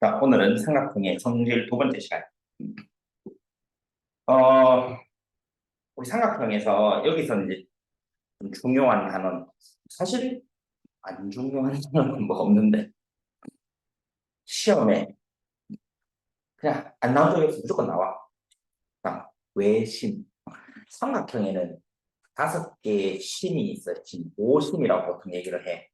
자, 오늘은 삼각형의 성질 두 번째 시간. 어, 우리 삼각형에서 여기서 이제 좀 중요한 단어, 사실 안 중요한 단어는 뭐 없는데 시험에 그냥 안 나온 적이 없어 무조건 나와. 자, 외심. 삼각형에는 다섯 개의 심이 있어. 지금 오심이라고 보통 얘기를 해.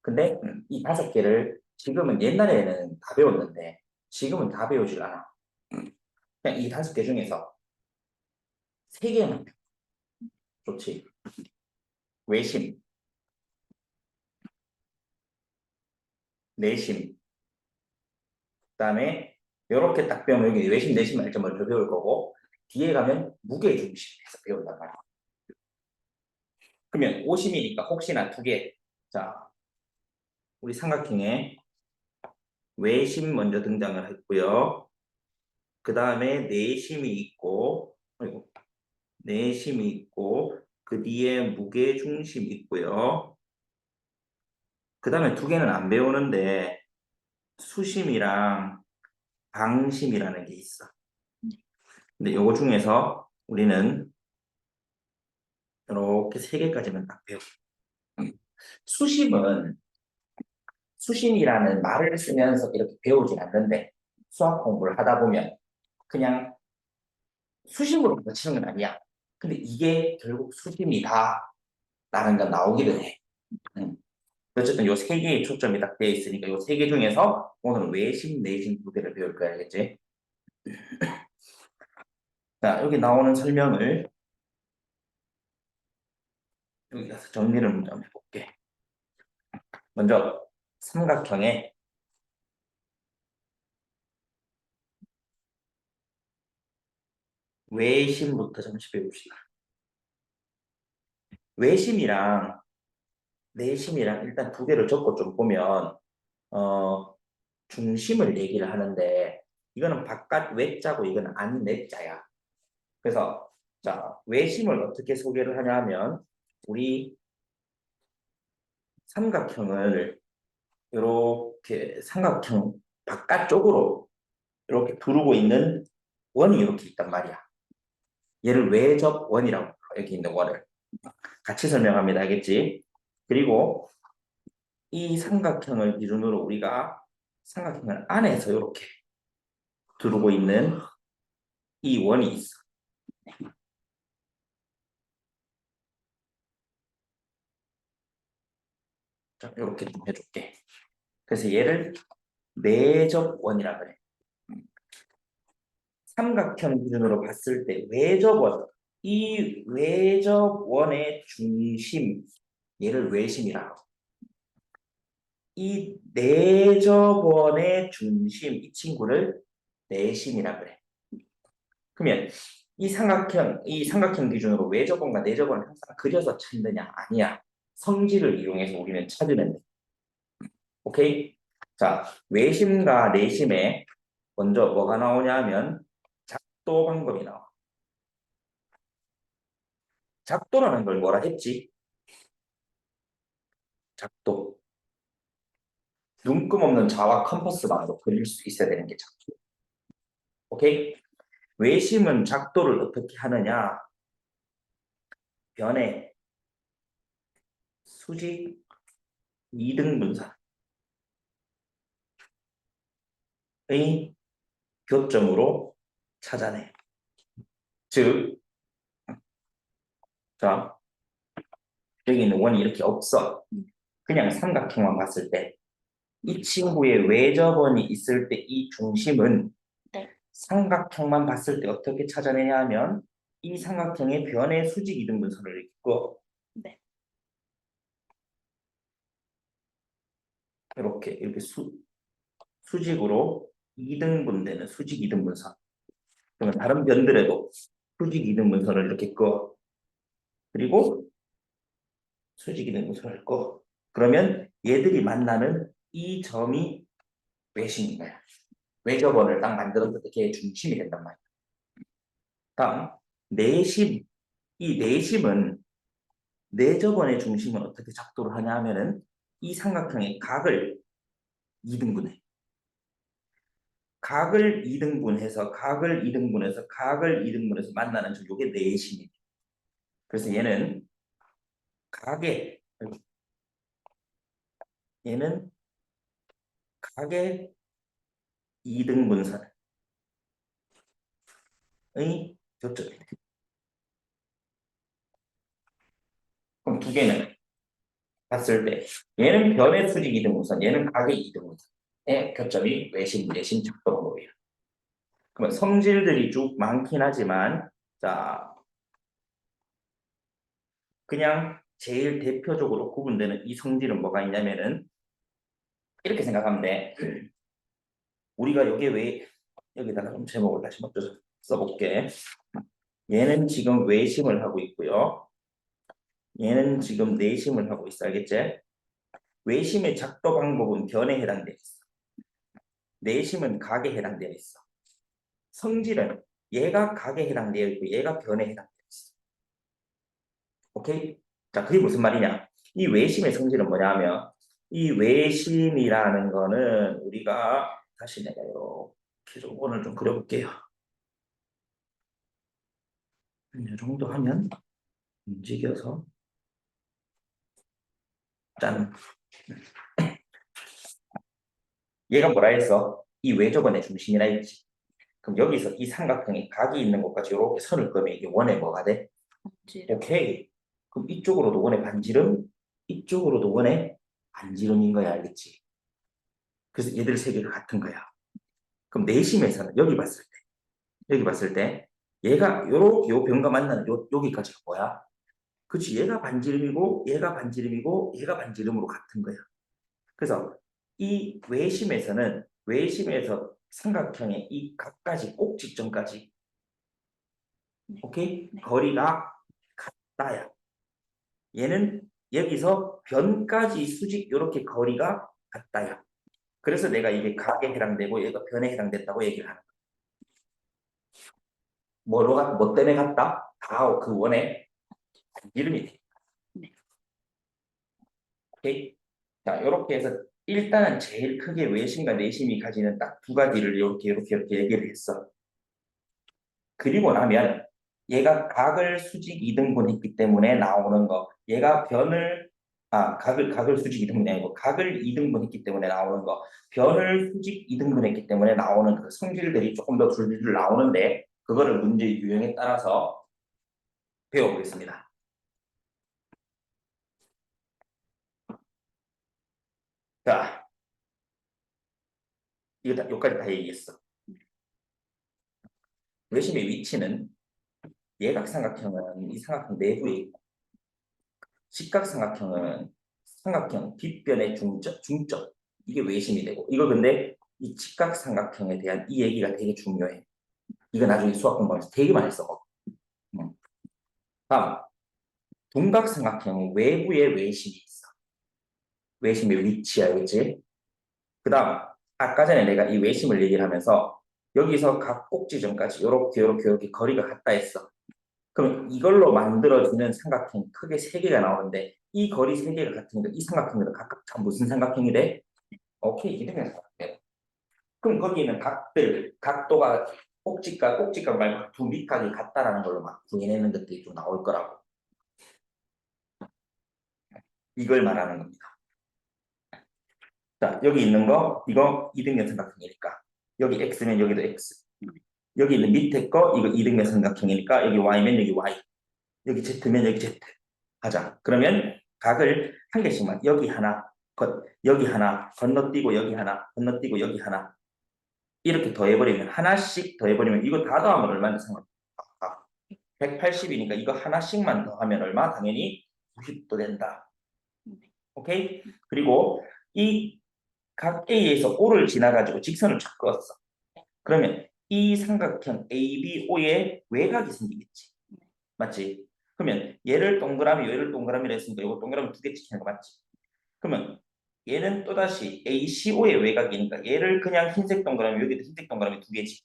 근데 이 다섯 개를 지금은 옛날에는 다 배웠는데 지금은 다 배우질 않아. 그냥 이 다섯 개 중에서 세 개만 배워. 좋지. 외심, 내심, 그다음에 이렇게 딱 배우면 여기 외심, 내심 알점 먼저 배울 거고 뒤에 가면 무게 중심에서 배운단 말이야. 그러면 오심이니까 혹시나 두 개. 자, 우리 삼각형에 외심 먼저 등장을 했고요. 그 다음에 내심이 있고, 아이고, 내심이 있고, 그 뒤에 무게중심이 있고요. 그 다음에 두 개는 안 배우는데, 수심이랑 방심이라는 게 있어. 근데 요거 중에서 우리는 이렇게 세 개까지만 딱 배우고. 수심은 수심이라는 말을 쓰면서 이렇게 배우진 않는데 수학 공부를 하다 보면 그냥 수심으로 붙이는 건 아니야. 근데 이게 결국 수심이다 라는 건 나오기도 해. 음. 어쨌든 요 세 개의 초점이 딱 되어 있으니까 요 세 개 중에서 오늘 외심, 내심 두 개를 배울 거야, 알겠지? 자, 여기 나오는 설명을 여기 가서 정리를 한번 해볼게. 먼저 삼각형에 외심부터 잠시 배웁시다. 외심이랑 내심이랑 일단 두 개를 적고 좀 보면 어 중심을 얘기를 하는데 이거는 바깥 외자고 이거는 안 내자야. 그래서 자 외심을 어떻게 소개를 하냐 하면 우리 삼각형을 이렇게 삼각형 바깥쪽으로 이렇게 두르고 있는 원이 이렇게 있단 말이야. 얘를 외접 원이라고 불러. 여기 있는 원을. 같이 설명합니다. 알겠지? 그리고 이 삼각형을 기준으로 우리가 삼각형을 안에서 이렇게 두르고 있는 이 원이 있어. 자, 이렇게 좀 해줄게. 그래서 얘를 내접원이라 그래. 삼각형 기준으로 봤을 때 외접원, 이 외접원의 중심, 얘를 외심이라고. 이 내접원의 중심, 이 친구를 내심이라 그래. 그러면 이 삼각형, 이 삼각형 기준으로 외접원과 내접원을 항상 그려서 찾느냐? 아니야. 성질을 이용해서 우리는 찾으면 돼. 오케이? 자, 외심과 내심에 먼저 뭐가 나오냐 하면 작도 방법이 나와. 작도라는 걸 뭐라 했지? 작도. 눈금 없는 자와 컴퍼스 만으로 그릴 수 있어야 되는 게 작도. 오케이? 외심은 작도를 어떻게 하느냐? 변에 수직 이등 분산 의 교점으로 찾아내. 즉, 자, 여기 있는 원이 이렇게 없어. 그냥 삼각형만 봤을 때, 이 친구의 외접원이 있을 때 이 중심은 네. 삼각형만 봤을 때 어떻게 찾아내냐 하면 이 삼각형의 변의 수직 이등 분선을 읽고 네. 이렇게 이렇게 수, 수직으로 이등분되는 수직 이등분선. 그러면 다른 변들에도 수직 이등분선을 이렇게 꺼. 그리고 수직 이등분선을 꺼. 그러면 얘들이 만나는 이 점이 외심인 거야. 외접원을 딱 만들었을 때 걔의 중심이 된단 말이야. 다음 내심. 이 내심은 내접원의 중심은 어떻게 작도를 하냐 하면은 이 삼각형의 각을 2등분해. 각을 이등분해서 각을 이등분해서 각을 이등분해서 만나는 점 요게 내심이에요. 그래서 얘는 각의 얘는 각의 이등분선의 교점이 돼. 그럼 두 개는 봤을 때 얘는 변의 수직 이등분선, 얘는 각의 이등분선 의 교점이 외심, 내심 작동법이에요. 그러면 성질들이 쭉 많긴 하지만 자 그냥 제일 대표적으로 구분되는 이 성질은 뭐가 있냐면은 이렇게 생각하면 돼. 우리가 여기에 왜 여기다가 좀 제목을 다시 먼저 써볼게. 얘는 지금 외심을 하고 있고요. 얘는 지금 내심을 하고 있어. 알겠지? 외심의 작도 방법은 변에 해당되어 있어. 내심은 각에 해당되어 있어. 성질은 얘가 각에 해당되어 있고 얘가 변에 해당되어 있어. 오케이? 자, 그게 무슨 말이냐? 이 외심의 성질은 뭐냐면 이 외심이라는 거는 우리가 다시 내가 이렇게 좀 오늘 좀 그려볼게요. 이 정도 하면 움직여서 짠. 얘가 뭐라 했어? 이 외접원의 중심이라 했지. 그럼 여기서 이 삼각형에 각이 있는 곳까지 이렇게 선을 그으면 이게 원의 뭐가 돼? 오케이. 그럼 이쪽으로도 원의 반지름, 이쪽으로도 원의 반지름인 거야, 알겠지? 그래서 얘들 세 개가 같은 거야. 그럼 내심에서는 여기 봤을 때, 여기 봤을 때, 얘가 요렇게 요 변과 만나는 요, 여기까지가 뭐야? 그치, 얘가 반지름이고, 얘가 반지름이고, 얘가 반지름으로 같은 거야. 그래서 이 외심에서는, 외심에서 삼각형의 이 각까지 꼭지점까지, 오케이? 거리가 같다야. 얘는 여기서 변까지 수직 이렇게 거리가 같다야. 그래서 내가 이게 각에 해당되고 얘가 변에 해당된다고 얘기를 하는 거야. 뭐로 가, 뭐 때문에 같다? 다 그 원의 이름이 돼. 네. 오케이? 자, 이렇게 해서 일단은 제일 크게 외심과 내심이 가지는 딱 두 가지를 이렇게 이렇게 이렇게 얘기를 했어. 그리고 나면 얘가 각을 수직 이등분했기 때문에 나오는 거, 얘가 변을 아 각을 각을 수직 이등분이 아니고 각을 이등분했기 때문에 나오는 거, 변을 수직 이등분했기 때문에 나오는 그 성질들이 조금 더 줄줄 나오는데 그거를 문제 유형에 따라서 배워보겠습니다. 자, 이거 다 여기까지 다 얘기했어. 외심의 위치는 예각삼각형은 이 삼각형 내부에 있고 직각삼각형은 삼각형 뒷변의 중점, 중점 이게 외심이 되고 이거 근데 이 직각삼각형에 대한 이 얘기가 되게 중요해. 이거 나중에 수학 공부하면서 되게 많이 써. 음. 다음 동각삼각형은 외부에 외심이 있어. 외심의 위치 알겠지? 그 다음 아까 전에 내가 이 외심을 얘기를 하면서 여기서 각 꼭지점까지 요렇게 요렇게 요렇게 거리가 같다 했어. 그럼 이걸로 만들어지는 삼각형 크게 세 개가 나오는데 이 거리 세 개가 같으니까 이 삼각형들은 각각 다 무슨 삼각형이 돼? 오케이 이등변 삼각형. 그럼 거기 있는 각들 각도가 꼭지각 꼭지각 말고 두 밑각이 같다라는 걸로 막 구해내는 것들이 좀 나올 거라고. 이걸 말하는 겁니다. 자 여기 있는 거 이거 이등변 삼각형이니까 여기 x면 여기도 x. 여기 있는 밑에 거 이거 이등변 삼각형이니까 여기 y면 여기 y. 여기 z면 여기 z. 하자. 그러면 각을 한 개씩만 여기 하나, 건, 여기 하나 건너뛰고 여기 하나, 건너뛰고 여기 하나 이렇게 더해버리면 하나씩 더해버리면 이거 다 더하면 얼마나 상관? 180이니까 이거 하나씩만 더하면 얼마? 당연히 90도 된다. 오케이? 그리고 이 각 A에서 O를 지나가지고 직선을 쫙 그었어. 그러면 이 삼각형 ABO의 외곽이 생기겠지. 맞지? 그러면 얘를 동그라미, 얘를 동그라미로 했으니까 이거 동그라미 두 개 찍히는 거 맞지? 그러면 얘는 또다시 ACO의 외곽이니까 얘를 그냥 흰색 동그라미, 여기도 흰색 동그라미 두 개지.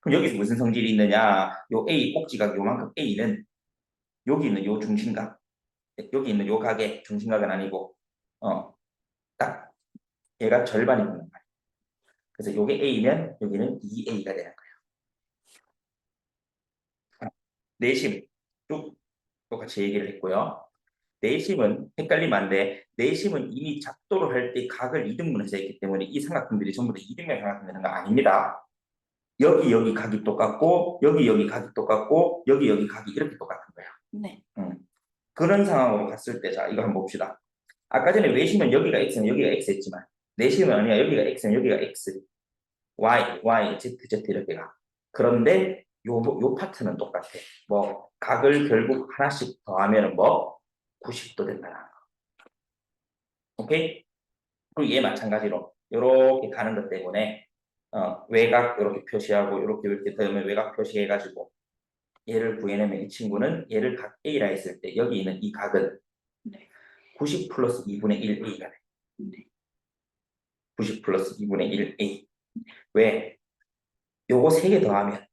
그럼 여기서 무슨 성질이 있느냐? 요 A 꼭지각 요만큼 A는 여기 있는 요 중심각, 여기 있는 요 각의 중심각은 아니고, 어, 딱 얘가 절반이 되는 거야. 그래서 요게 A면 여기는 2A가 되는 거예요. 내심 쭉 똑같이 얘기를 했고요. 내심은 헷갈리면 안 돼. 내심은 이미 작도를 할 때 각을 이등분해서 했기 때문에 이 삼각형들이 전부 다 이등변 삼각형 되는 거 아닙니다. 여기 여기 각이 똑같고 여기 여기 각이 똑같고 여기 여기 각이 이렇게 똑같은 거예요. 네. 그런 상황으로 갔을 때 자 이거 한번 봅시다. 아까 전에 외심은 여기가 x는 여기가 x 했지만 내심은 아니야 여기가 x는 여기가 x y y z z 이렇게 가. 그런데 요, 요 파트는 똑같아. 뭐 각을 결국 하나씩 더하면은 뭐 90도 된다는 거. 오케이? 그리고 얘 마찬가지로 요렇게 가는 것 때문에 어, 외곽 이렇게 표시하고 이렇게 이렇게 더하면 외곽 표시해가지고 얘를 구해내면 이 친구는 얘를 각 A라 했을 때 여기 있는 이 각은 네. 90 플러스 2분의 1 A가 돼. 네. 90 플러스 2분의 1 A. 왜? 요거 세 개 더하면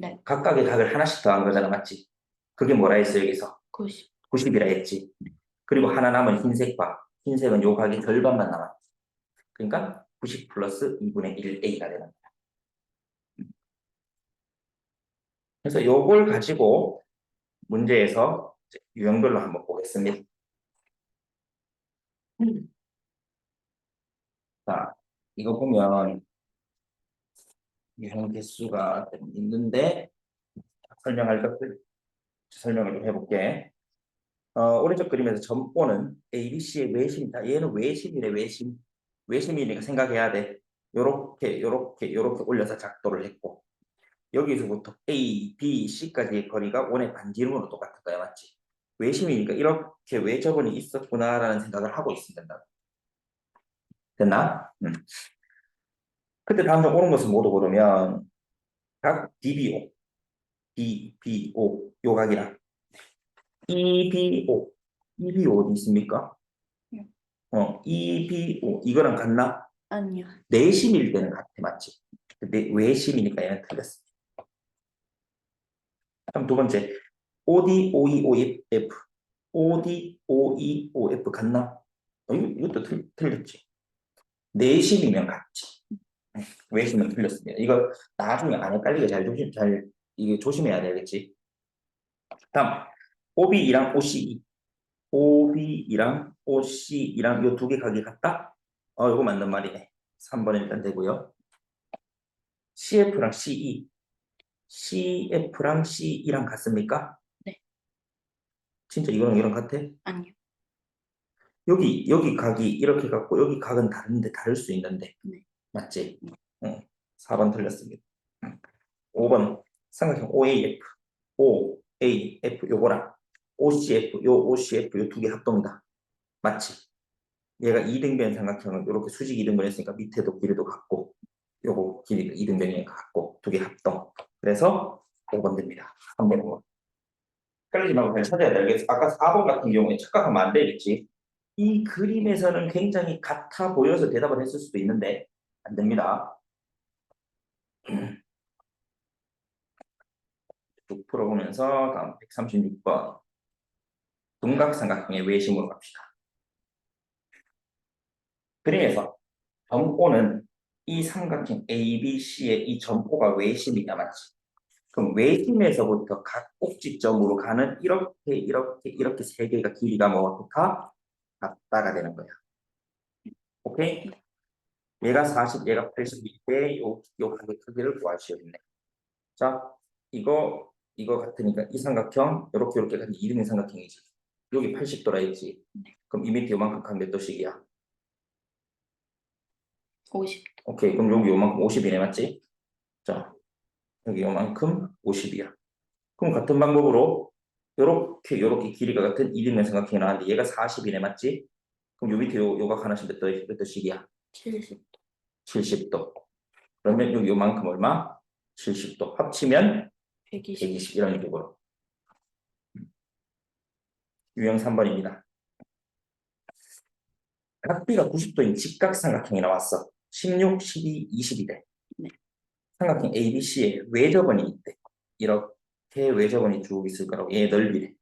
네. 각각의 각을 하나씩 더한 거잖아, 맞지? 그게 뭐라 했어 여기서? 90. 90이라 했지. 그리고 하나 남은 흰색 봐. 흰색은 요 각이 절반만 남았어. 그러니까 90 플러스 2분의 1 A가 되는 거야. 그래서 요걸 가지고 문제에서 유형별로 한번 보겠습니다. 자, 이거 보면 유형 개수가 좀 있는데 설명할 것들 설명을 좀 해볼게. 어, 오른쪽 그림에서 점포는 ABC의 외심이다. 얘는 외심이래, 외심. 외심이니까 생각해야 돼. 요렇게, 요렇게, 요렇게 올려서 작도를 했고. 여기서부터 A, B, C까지의 거리가 원의 반지름으로 똑같은 거야, 맞지? 외심이니까 이렇게 외접원이 있었구나라는 생각을 하고 있으면 된다. 됐나? 음. 그때 다음 장 오른 것을 모두 고르면 각 DBO, DBO 요 각이랑 EBO, EBO 어디 있습니까? 네. 어, EBO 이거랑 같나? 아니요. 내심일 때는 같아 맞지? 근데 외심이니까 얘는 틀렸어. 그럼 두 번째 OD, OE, OF, OD, OE, OF 같나? 어, 이것도 틀, 틀렸지. 내심이면 같지. 외심은 틀렸습니다. 이거 나중에 안 헷갈리게 잘 조심, 잘 이게 조심해야 되겠지. 다음 OB이랑 OCE, OB이랑 OCE랑 요 두 개 각이 같다? 어, 이거 맞는 말이네. 3번 일단 되고요. CF랑 CE, CF랑 CE랑 같습니까? 네. 진짜 이거랑 이랑 같아? 아니요. 여기 여기 각이 이렇게 갖고 여기 각은 다른데 다를 수 있는데 네. 맞지? 응. 4번 틀렸습니다. 응. 5번 삼각형 OAF, OAF 요거랑 OCF 요 OCF 요 두 개 합동이다. 맞지? 얘가 이등변 삼각형은 이렇게 수직 이등변 했으니까 밑에도 길이도 같고 요거 길이도 이등변이니까 같고 두 개 합동. 그래서 5번 됩니다. 3번 5번. 헷갈리지 말고 그냥 찾아야 되겠어. 아까 4번 같은 경우에 착각하면 안 되겠지. 이 그림에서는 굉장히 같아 보여서 대답을 했을 수도 있는데 안 됩니다. 쭉 풀어보면서 다음 136번 둔각삼각형의 외심으로 갑시다. 그림에서 점포는 이 삼각형 ABC의 이 점포가 외심이냐 맞지? 그럼 외심에서부터 각 꼭지점으로 가는 이렇게 이렇게 이렇게 세 개가 길이가 뭐다 같다가 되는 거야. 오케이? 얘가 40, 얘가 80일 요, 요 크기를 구하시오겠네. 자, 이거, 이거 같으니까 이 삼각형, 요렇게 요렇게 같은 이등의 삼각형이지. 여기 80도라 했지. 그럼 이 밑에 요만큼 간 몇 도씩이야? 50. 오케이, 그럼 여기 요만큼 50이네, 맞지? 자, 여기 요만큼 50이야. 그럼 같은 방법으로 요렇게 요렇게 길이가 같은 이등의 삼각형이 나왔는데 얘가 40이네, 맞지? 그럼 요 밑에 요, 요각 하나씩 몇 도, 몇 도씩이야? 70. 70도. 그러면 여기 요만큼 얼마? 70도. 합치면 120. 120 이런 식으로. 유형 3번입니다. 각비가 90도인 직각삼각형이 나왔어. 16, 12, 20이래. 네. 삼각형 ABC에 외접원이 있대. 이렇게 외접원이 쭉 있을 거라고. 얘 넓이래.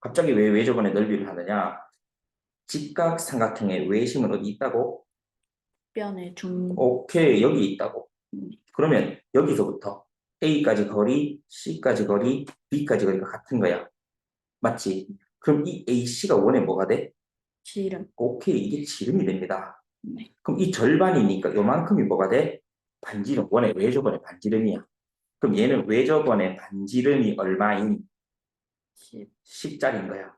갑자기 왜 외접원의 넓이를 하느냐? 직각 삼각형의 외심은 어디 있다고? 변의 중 오케이 여기 있다고. 음. 그러면 여기서부터 A까지 거리, C까지 거리, B까지 거리가 같은 거야. 맞지? 그럼 이 AC가 원에 뭐가 돼? 지름. 오케이 이게 지름이 됩니다. 네. 그럼 이 절반이니까 요만큼이 뭐가 돼? 반지름 원의 외접원의 반지름이야. 그럼 얘는 외접원의 반지름이 얼마인 10. 10짜리인 거야.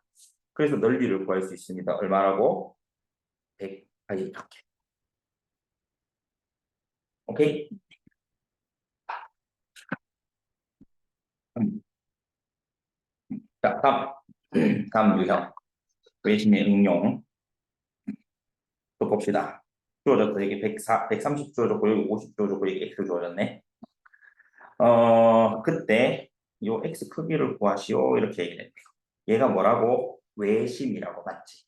그래서 넓이를 구할 수 있습니다. 얼마라고? 100. 아니 이렇게. 오케이? 음. 자, 다음. 다음 유형. 외심의 응용. 또 봅시다. 주어졌어. 여기 104, 130 주어졌고, 여기 50 주어졌고, 여기 X 주어졌네. 어, 그때 요 X 크기를 구하시오. 이렇게 얘기를 했대요. 얘가 뭐라고? 외심이라고 맞지?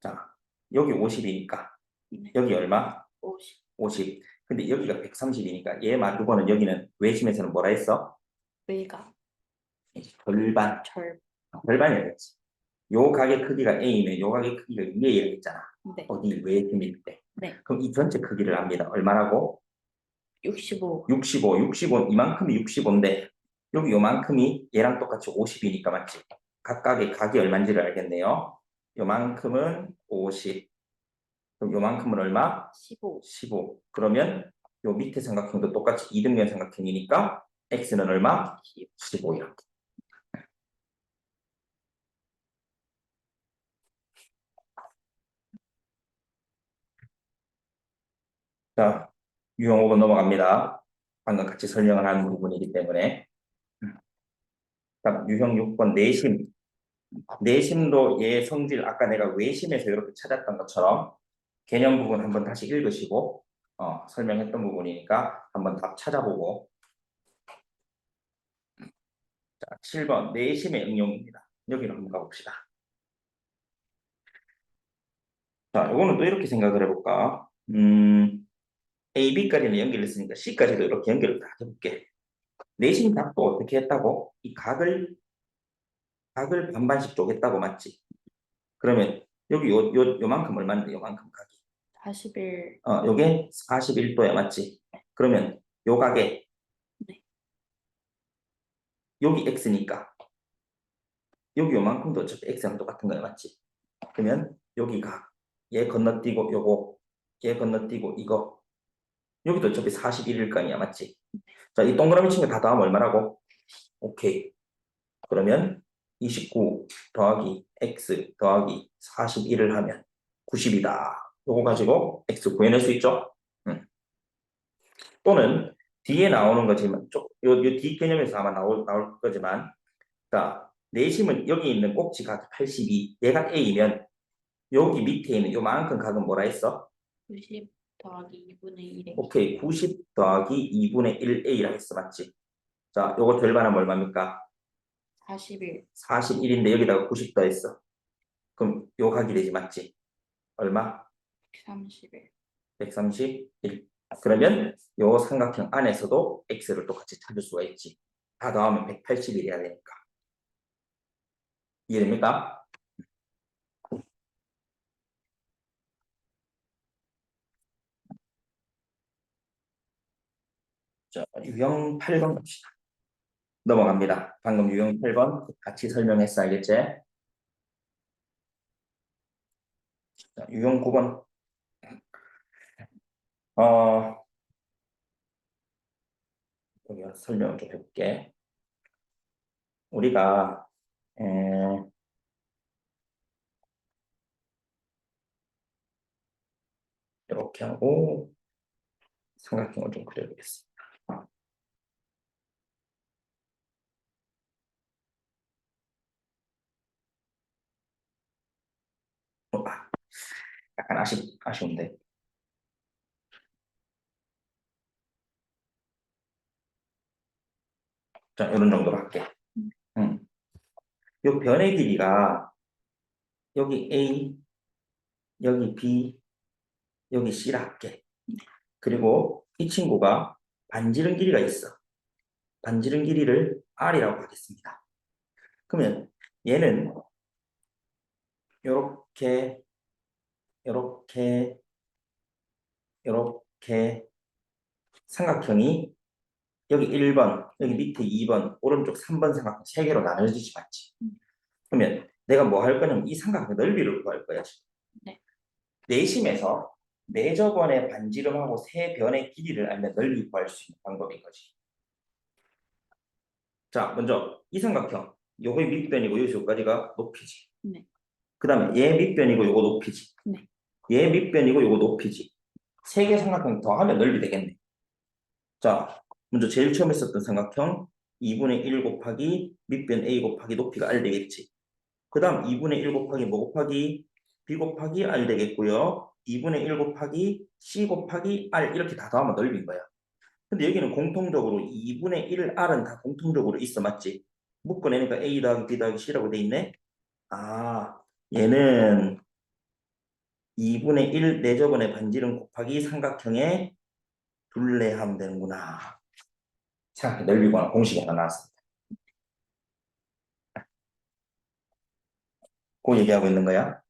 자, 여기 50이니까. 네. 여기 얼마? 50. 50. 근데 여기가 130이니까 얘 말고는 여기는 외심에서는 뭐라 했어? 외가 절반. 절. 절반이었지. 요 가게 크기가 A면 요 가게 크기가 2에 이렇게 있잖아. 네. 어디 외심일 때. 네. 그럼 이 전체 크기를 압니다. 얼마라고? 65. 65, 65, 이만큼이 65인데 여기 요만큼이 얘랑 똑같이 50이니까 맞지? 각각의 각이 얼마인지를 알겠네요. 요만큼은 50. 그럼 요만큼은 얼마? 15. 15. 그러면 요 밑에 삼각형도 똑같이 이등변 삼각형이니까 x는 얼마? 10. 15 이렇게. 자, 유형 5번 넘어갑니다. 방금 같이 설명을 한 부분이기 때문에. 자, 유형 6번 내심. 내심도 얘 성질 아까 내가 외심에서 이렇게 찾았던 것처럼 개념 부분 한번 다시 읽으시고 어, 설명했던 부분이니까 한번 답 찾아보고 자, 7번 내심의 응용입니다. 여기로 한번 가봅시다. 자, 이거는 또 이렇게 생각을 해볼까? 음, A, B까지는 연결했으니까 C까지도 이렇게 연결을 다 해볼게. 내심 각도 어떻게 했다고? 이 각을 각을 반반씩 쪼갰다고 맞지? 그러면 여기 요, 요, 요만큼 얼마인데 요만큼 각이? 41. 어, 요게 41도야 맞지? 그러면 요 각에 네. 여기 x니까 여기 요만큼도 어차피 x랑 똑같은 거야 맞지? 그러면 여기 각얘 건너뛰고 요거 얘 건너뛰고 이거 여기도 어차피 41일 거 아니야 맞지? 자 이 동그라미 친 거다 더하면 얼마라고? 오케이 그러면 29 더하기 x 더하기 41을 하면 90이다. 요거 가지고 x 구해낼 수 있죠? 음. 또는 뒤에 나오는 거지만 요, 요 뒤 개념에서 아마 나올, 나올 거지만 자 내심은 여기 있는 꼭지 각 82, 얘가 a이면 여기 밑에 있는 요만큼 각은 뭐라 했어? 90 더하기 2분의 1에 오케이 90 더하기 2분의 1a라 했어 맞지? 자 요거 절반하면 얼마입니까? 41. 41인데 여기다가 90 더했어. 그럼 요 각이 되지 맞지? 얼마? 31. 131. 그러면 요 삼각형 안에서도 x를 똑같이 찾을 수가 있지. 다 더하면 180이래야 되니까. 이해됩니까? 자, 유형 8번 갑시다. 넘어갑니다. 방금 유형 8번 같이 설명했어, 알겠지? 자, 유형 9번. 어, 여기 설명 좀 해볼게. 우리가, 에, 이렇게 하고, 삼각형을 좀 그려보겠습니다. 어, 아, 약간 아쉽, 아쉬운데. 자, 이런 정도로 할게. 음. 요 변의 길이가 여기 A, 여기 B, 여기 C라 할게. 그리고 이 친구가 반지름 길이가 있어. 반지름 길이를 R이라고 하겠습니다. 그러면 얘는 요렇게, 요렇게, 이렇게 삼각형이 여기 1번, 여기 밑에 2번, 오른쪽 3번 삼각형 세 개로 나눠지지 맞지? 음. 그러면 내가 뭐 할 거냐면 이 삼각형 넓이를 구할 거야. 네. 내심에서 네 저번의 반지름하고 세 변의 길이를 알면 넓이 구할 수 있는 방법인 거지. 자, 먼저 이 삼각형, 요거의 밑변이고 여기서 여기까지가 높이지. 네. 그 다음에 얘 밑변이고 요거 높이지. 네. 얘 밑변이고 요거 높이지. 세 개 삼각형 더 하면 넓이 되겠네. 자, 먼저 제일 처음에 썼던 삼각형 2분의 1 곱하기 밑변 a 곱하기 높이가 r 되겠지. 그 다음 2분의 1 곱하기 뭐 곱하기 b 곱하기 r 되겠고요. 2분의 1 곱하기 c 곱하기 r 이렇게 다 더하면 넓인 거야. 근데 여기는 공통적으로 2분의 1r은 다 공통적으로 있어 맞지? 묶어내니까 a 더하기 b 더하기 c라고 돼 있네. 아, 얘는 2분의 1 내저번의 반지름 곱하기 삼각형의 둘레 하면 되는구나. 자, 넓이 구하는 공식이 하나 나왔습니다. 그 얘기하고 있는 거야.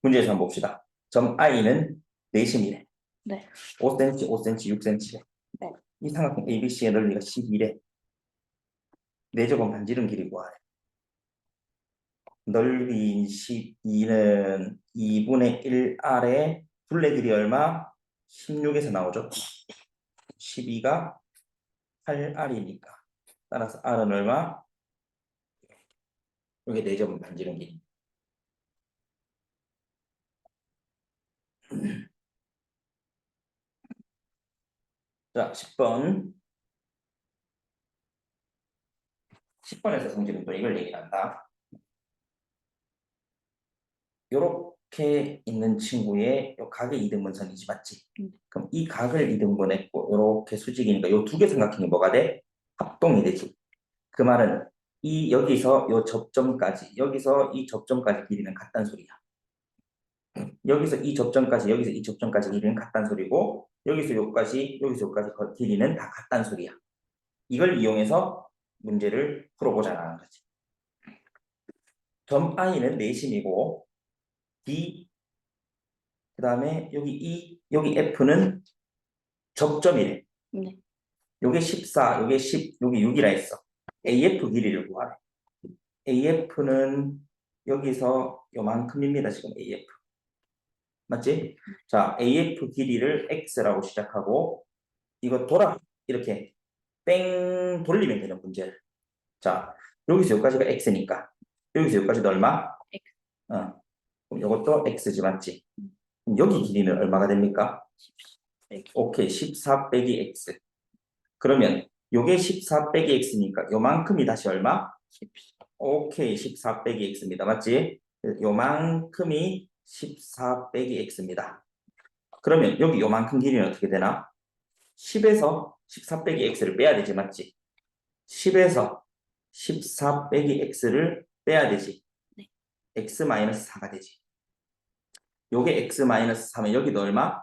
문제에서 한번 봅시다. 점 I는 내심이래. 네. 5cm, 5cm, 6cm. 네. 이 삼각형 ABC의 넓이가 12래. 내저번 반지름 길이 구하래. 넓이인 12는 2분의 1R의 둘레 길이 얼마? 16에서 나오죠. 12가 8R이니까. 따라서 R은 얼마? 이게 내접은 반지름 길이. 자, 10번. 10번에서 성질은 또 이걸 얘기한다. 요렇게 있는 친구의 요 각의 이등분선이지 맞지? 음. 그럼 이 각을 이등분했고 요렇게 수직이니까 요 두개 삼각형이 뭐가 돼? 합동이 되지. 그 말은 이 여기서 요 접점까지 여기서 이 접점까지 길이는 같다는 소리야. 여기서 이 접점까지 여기서 이 접점까지 길이는 같다는 소리고 여기서 여기까지 여기서 여기까지 거- 길이는 다 같다는 소리야. 이걸 이용해서 문제를 풀어보자라는 거지. 점 I는 내심이고 D 그 다음에 여기 E 여기 F는 접점이래. 네. 요게 14, 요게 10, 요게 6이라 했어. AF 길이를 구하래. AF는 여기서 요만큼입니다. 지금 AF. 맞지? 자, AF 길이를 X라고 시작하고 이거 돌아 이렇게 뺑 돌리면 되는 문제를. 자, 여기서 여기까지가 X니까 여기서 여기까지도 얼마? X. 어. 이것도 X지 맞지? 여기 길이는 얼마가 됩니까? 오케이, 14 빼기 X. 그러면 요게 14 빼기 X니까 요만큼이 다시 얼마? 14. 오케이, 14 빼기 X입니다. 맞지? 요만큼이 14 빼기 X입니다. 그러면 여기 요만큼 길이는 어떻게 되나? 10에서 14 빼기 X를 빼야 되지, 맞지? 10에서 14 빼기 X를 빼야 되지. 네. X 마이너스 4가 되지. 요게 X 마이너스 4면 여기도 얼마?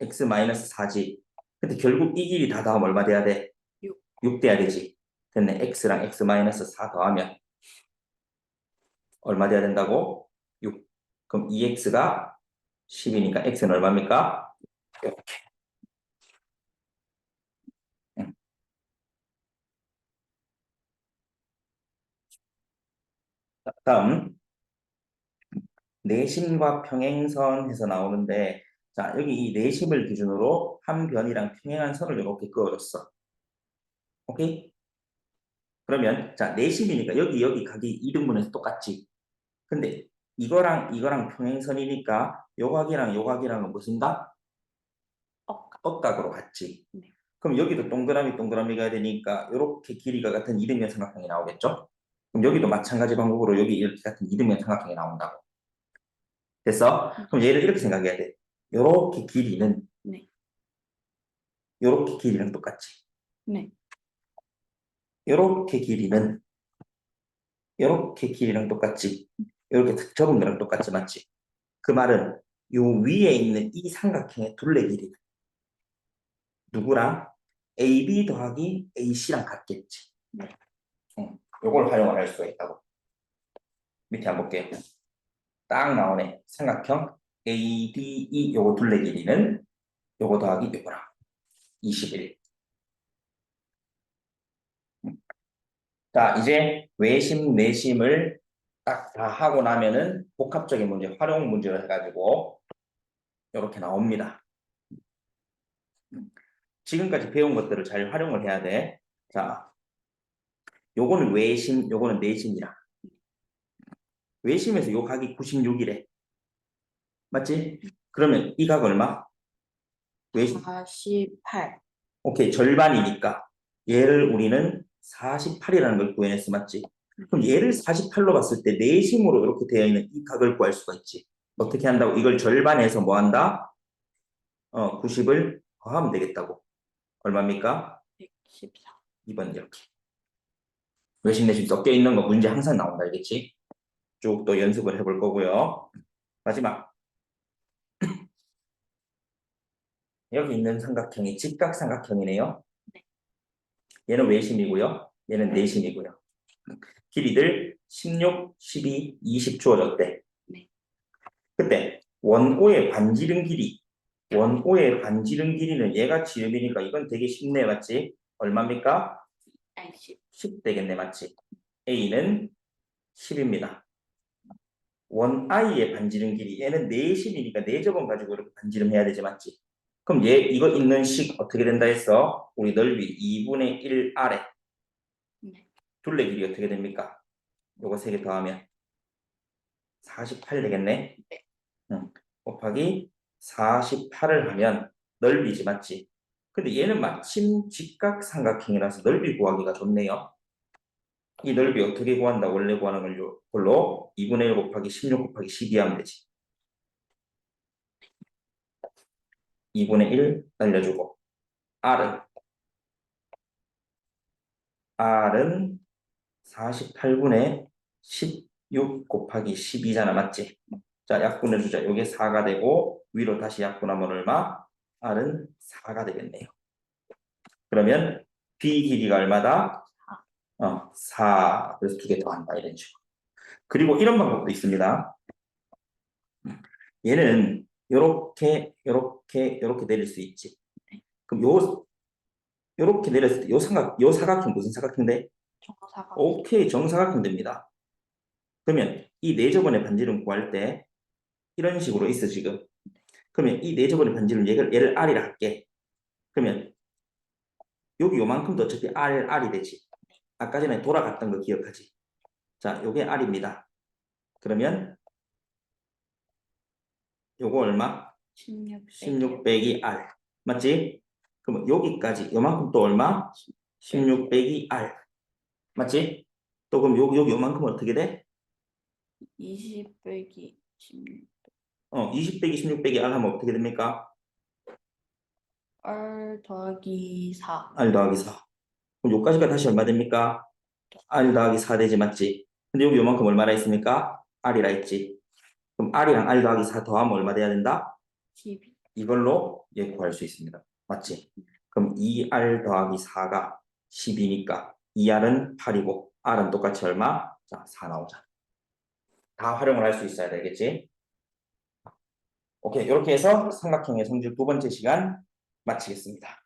X 마이너스 4지. 근데 결국 이 길이 다 더하면 얼마 돼야 돼? 육. 6 돼야 되지. 됐네. X랑 X 마이너스 4 더하면 얼마 돼야 된다고? 6. 그럼 2X가 10이니까 X는 얼마입니까? 이렇게. 응. 자, 다음 내심과 평행선 해서 나오는데 자 여기 이 내심을 기준으로 한 변이랑 평행한 선을 이렇게 그어줬어. 오케이? 그러면 자 내심이니까 여기 여기 각이 이등분해서 똑같지. 근데 이거랑 이거랑 평행선이니까 요 각이랑 요 각이랑은 무슨 각? 억각. 억각으로 같지. 네. 그럼 여기도 동그라미 동그라미가 되니까 이렇게 길이가 같은 이등변 삼각형이 나오겠죠? 그럼 여기도 마찬가지 방법으로 여기 이렇게 같은 이등변 삼각형이 나온다고. 됐어? 그럼 얘를 이렇게 생각해야 돼. 요렇게 길이는 네. 요렇게 길이랑 똑같지. 네. 요렇게 길이는 요렇게 길이랑 똑같지. 요렇게 접은 거랑 똑같지 맞지? 그 말은 요 위에 있는 이 삼각형의 둘레 길이는 누구랑 AB 더하기 AC랑 같겠지. 네. 응, 요걸 활용을 할 수가 있다고. 밑에 한번 볼게요. 딱 나오네. 삼각형 ADE 요거 둘레 길이는 요거 더하기 요거랑 21. 자, 이제 외심, 내심을 딱 다 하고 나면은 복합적인 문제, 활용 문제를 해가지고 이렇게 나옵니다. 지금까지 배운 것들을 잘 활용을 해야 돼. 자, 요거는 외심, 요거는 내심이라. 외심에서 요 각이 96이래. 맞지? 그러면 이 각 얼마? 외심, 48. 오케이, 절반이니까 얘를 우리는 48이라는 걸 구해냈어, 맞지? 그럼 얘를 48로 봤을 때 내심으로 이렇게 되어 있는 이 각을 구할 수가 있지. 어떻게 한다고? 이걸 절반해서 뭐 한다? 어, 90을 더하면 되겠다고. 얼마입니까? 114. 2번 이렇게. 외심 내심 섞여 있는 거 문제 항상 나온다, 알겠지? 쭉 또 연습을 해볼 거고요. 마지막. 여기 있는 삼각형이 직각 삼각형이네요. 얘는 외심이고요. 얘는 내심이고요. 길이들 16, 12, 20 주어졌대. 네. 그때 원O의 반지름 길이, 원O의 반지름 길이는 얘가 지름이니까 이건 되게 쉽네, 맞지? 얼마입니까? 10. 10 되겠네, 맞지? A는 10입니다. 원 I의 반지름 길이, 얘는 4심이니까 4접은 가지고 이렇게 반지름 해야 되지, 맞지? 그럼 얘 이거 있는 식 어떻게 된다 했어? 우리 넓이 2분의 1 아래 네. 둘레 길이 어떻게 됩니까? 요거 세 개 더하면 48 되겠네? 네. 응. 곱하기 48을 하면 넓이지 맞지? 근데 얘는 마침 직각삼각형이라서 넓이 구하기가 좋네요. 이 넓이 어떻게 구한다? 원래 구하는 걸로 걸로 2분의 1 곱하기 16 곱하기 12 하면 되지. 2분의 1 날려주고 R은 R은 48분의 16 곱하기 12잖아 맞지? 자 약분해 주자 요게 4가 되고 위로 다시 약분하면 얼마? R은 4가 되겠네요 그러면 B 길이가 얼마다? 어, 4 그래서 두 개 더한다 이런 식으로 그리고 이런 방법도 있습니다 얘는 요렇게 요렇게 요렇게 내릴 수 있지 그럼 요 요렇게 내렸을 때 요 삼각 요 사각형 무슨 사각형인데? 정사각. 오케이 정사각형 됩니다. 그러면 이 네저번의 반지름 구할 때 이런 식으로 있어 지금. 그러면 이 네저번의 반지름 얘를 얘를 R이라 할게. 그러면 여기 요만큼도 어차피 R R이 되지. 아까 전에 돌아갔던 거 기억하지? 자, 요게 R입니다. 그러면 요거 얼마? 16. 16 빼기 R 맞지? 그러면 여기까지 요만큼 또 얼마? 16 빼기 R 맞지? 또 그럼 여기 여기 요만큼 어떻게 돼? 20 빼기 16. 어, 20 빼기 16 빼기 R 하면 어떻게 됩니까? R 더하기 4. R 더하기 4 그럼 여기까지가 다시 얼마 됩니까? R 더하기 4 되지 맞지? 근데 여기 요만큼 얼마나 있습니까? R이라 했지 그럼 R이랑 R 더하기 4 더하면 얼마 돼야 된다? 12. 이걸로 얘 구할 수 있습니다. 맞지? 그럼 2R 더하기 4가 10이니까 2R은 8이고 R은 똑같이 얼마? 자, 4 나오자. 다 활용을 할 수 있어야 되겠지? 오케이, 이렇게 해서 삼각형의 성질 두 번째 시간 마치겠습니다.